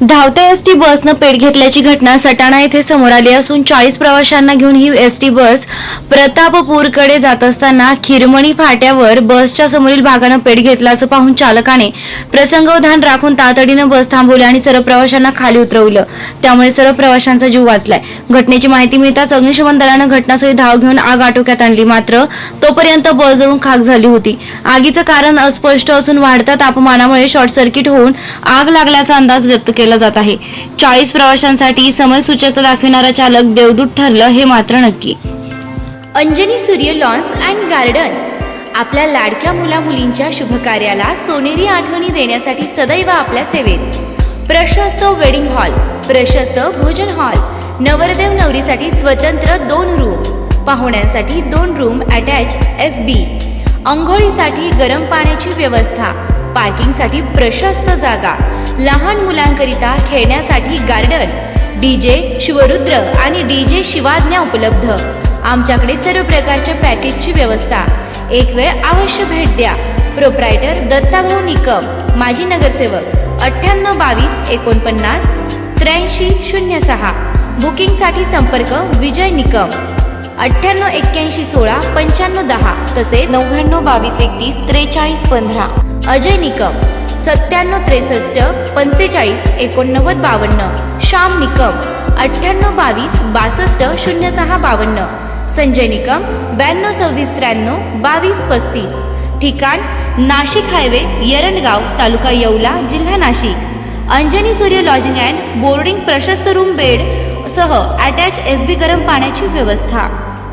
धावत्या S T बसनं पेट घेतल्याची घटना सटाणा येथे समोर आली असून चाळीस प्रवाशांना घेऊन ही एस टी बस प्रतापपूरकडे जात असताना खिरमणी फाट्यावर बसच्या समोरील भागानं पेट घेतल्याचं पाहून चालकाने प्रसंगवधान राखून तातडीनं बस थांबवली आणि सर्व प्रवाशांना खाली उतरवलं. त्यामुळे सर्व प्रवाशांचा जीव वाचलाय. घटनेची माहिती मिळताच अग्निशमन दलानं घटनास्थळी धाव घेऊन आग आटोक्यात आणली. मात्र तोपर्यंत बस जळून खाक झाली होती. आगीचं कारण अस्पष्ट असून वाढत्या तापमानामुळे शॉर्ट सर्किट होऊन आग लागल्याचा अंदाज व्यक्त केला जात आहे. चाळीस प्रवाशांसाठी समयसूचकता दाखविणारा चालक देवदूत ठरलं हे मात्र नक्की. अंजनी सूर्य लॉन्स अँड गार्डन. आपल्या लाडक्या मुला मुलींच्या शुभकार्याला सोनेरी आठवणी देण्यासाठी सदैव आपल्या सेवेत. प्रशस्त वेडिंग हॉल प्रशस्त भोजन हॉल नवरदेव नवरीसाठी स्वतंत्र दोन रूम पाहुण्यांसाठी दोन रूम अटॅच एस बी अंघोळीसाठी गरम पाण्याची व्यवस्था पार्किंगसाठी प्रशस्त जागा. लहान मुलांकरिता खेळण्यासाठी गार्डन. डीजे शिवरुद्र आणि डीजे शिवाज्ञा उपलब्ध. आमच्याकडे सर्व प्रकारच्या पॅकेजची व्यवस्था. एक वेळ अवश्य भेट द्या. प्रोप्रायटर दत्ताभाऊ निकम माजी नगरसेवक अठ्ठ्याण्णव बावीस एकोणपन्नास त्र्याऐंशी शून्य सहा. बुकिंगसाठी संपर्क विजय निकम. अठ्ठ्याण्णव एक्क्याऐंशी सोळा पंच्याण्णव दहा तसेच नव्याण्णव बावीस एकतीस त्रेचाळीस पंधरा. अजय निकम सत्त्याण्णव त्रेसष्ट पंचेचाळीस एकोणनव्वद बावन्न. श्याम निकम अठ्ठ्याण्णव बावीस बासष्ट शून्य सहा बावन्न. संजय निकम ब्याण्णव सव्वीस त्र्याण्णव बावीस पस्तीस. ठिकाण नाशिक हायवे यरणगाव तालुका येवला जिल्हा Nashik. Anjani Surya lodging and boarding प्रशस्त रूम बेड सह अटॅच एस बी गरम पाण्याची व्यवस्था.